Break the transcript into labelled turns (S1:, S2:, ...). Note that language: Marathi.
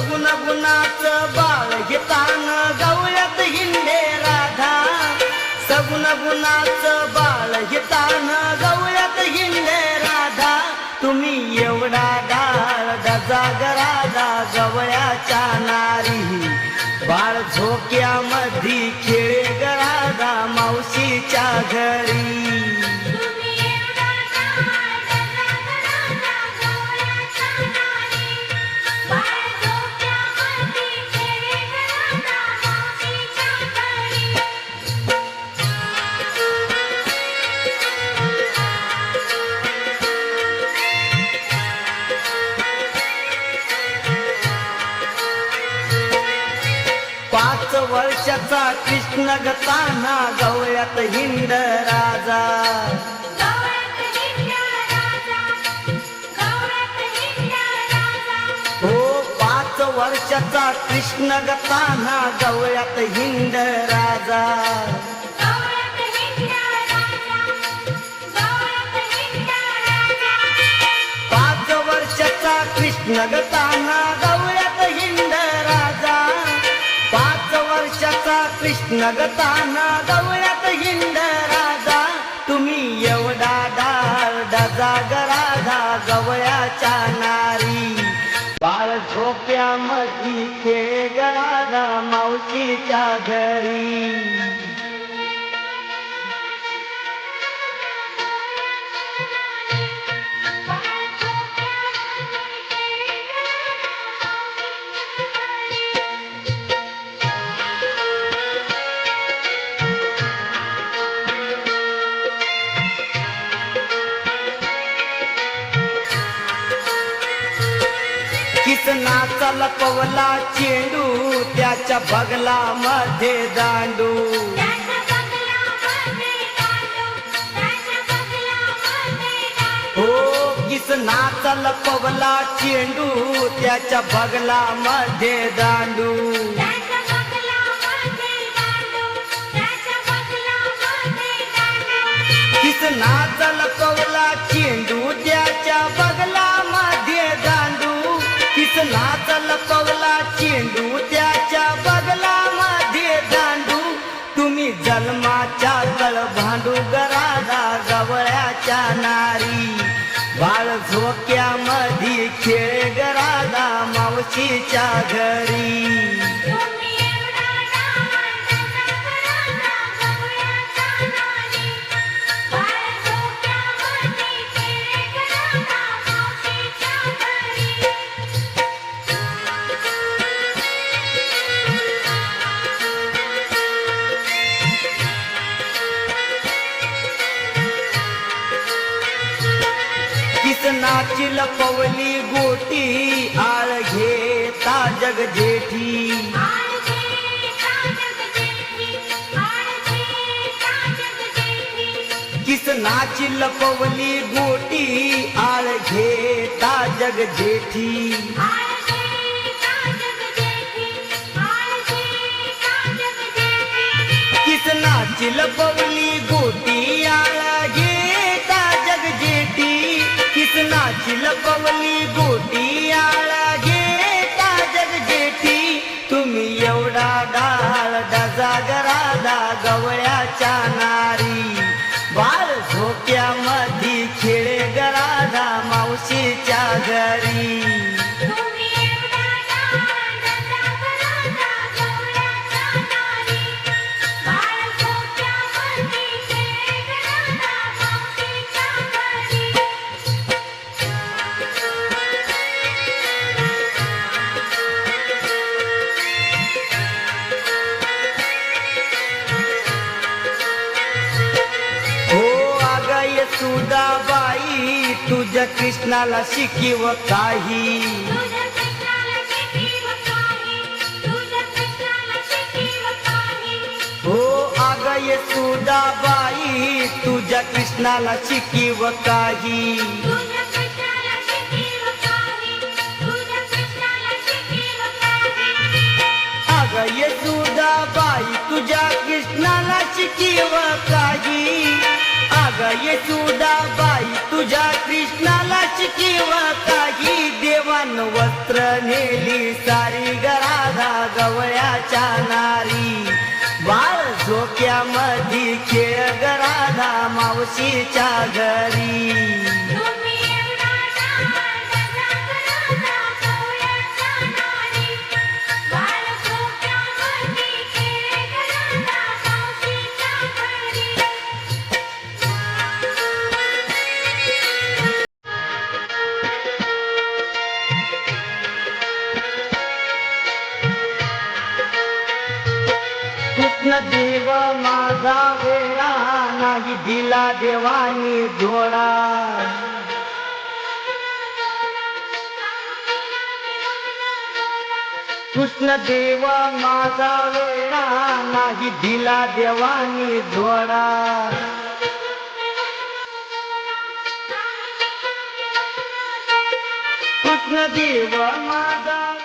S1: गुण गुणाच बाळ घेतान गावळ्यात हिंडे राधा.
S2: सगुण गुणाच बाळ घेतान गावळ्यात हिंडे राधा.
S1: तुम्ही एवढा डाळ दजाग राधा गवळ्याच्या
S2: नारी. बाळ झोक्यामध्ये वर्षाचा कृष्ण गताना गवळ्यात हिंड राजा.
S1: हो
S2: पाच वर्षाचा कृष्ण गताना गवळ्यात हिंडा राजा. पाच वर्षाचा कृष्ण गताना नगताना गवळ्यात हिंड राजा. तुम्ही एवढा डाळ डजा गराधा गवळ्याच्या नारी. बाळ झोप्यामध्ये खेळ गराधा मावशीच्या घरी. किसनाचा लपवला चेंडू त्याच्या बगला मध्ये दांडू हो किसनाचा लपवला चेंडू त्याच्या बगला मध्ये दांडू
S1: त्याच्या
S2: लपवला चेंडू त्याच्या चेंडू त्याच्या बगला मध्ये दांडू. तुम्ही जन्माच्या कळ भांडू गराधा जवळ्याच्या नारी. बाळ झोक्यामध्ये खेळ गराधा मावशीच्या घरी. किसनाची लपवली गोटी आळ घेता जग जेठी किसनाची लपवली गोटी आळ घेता जग जेठी
S1: जेठी
S2: किसनाची लपवली लपवली गोटी आळा घेता जग जेठी तुम्ही एवढा डाळ जागरादा गवळ्याच्या नारी. बाळ झोक्यामध्ये तुझ्या कृष्णाला शिकिव काही. हो अग सुदा बाई तुझ्या कृष्णाला शिकिव काही. अग सुदा बाई तुझ्या कृष्णाला शिकिव काही. गवळ्याच्या नारी बाळ झोक्यामध्ये खेळ गराधा मावशीच्या घरी. देवानी जोडा. कृष्ण देव माझा वेळा नाही दिला देवानी जोडा. कृष्ण देव माझा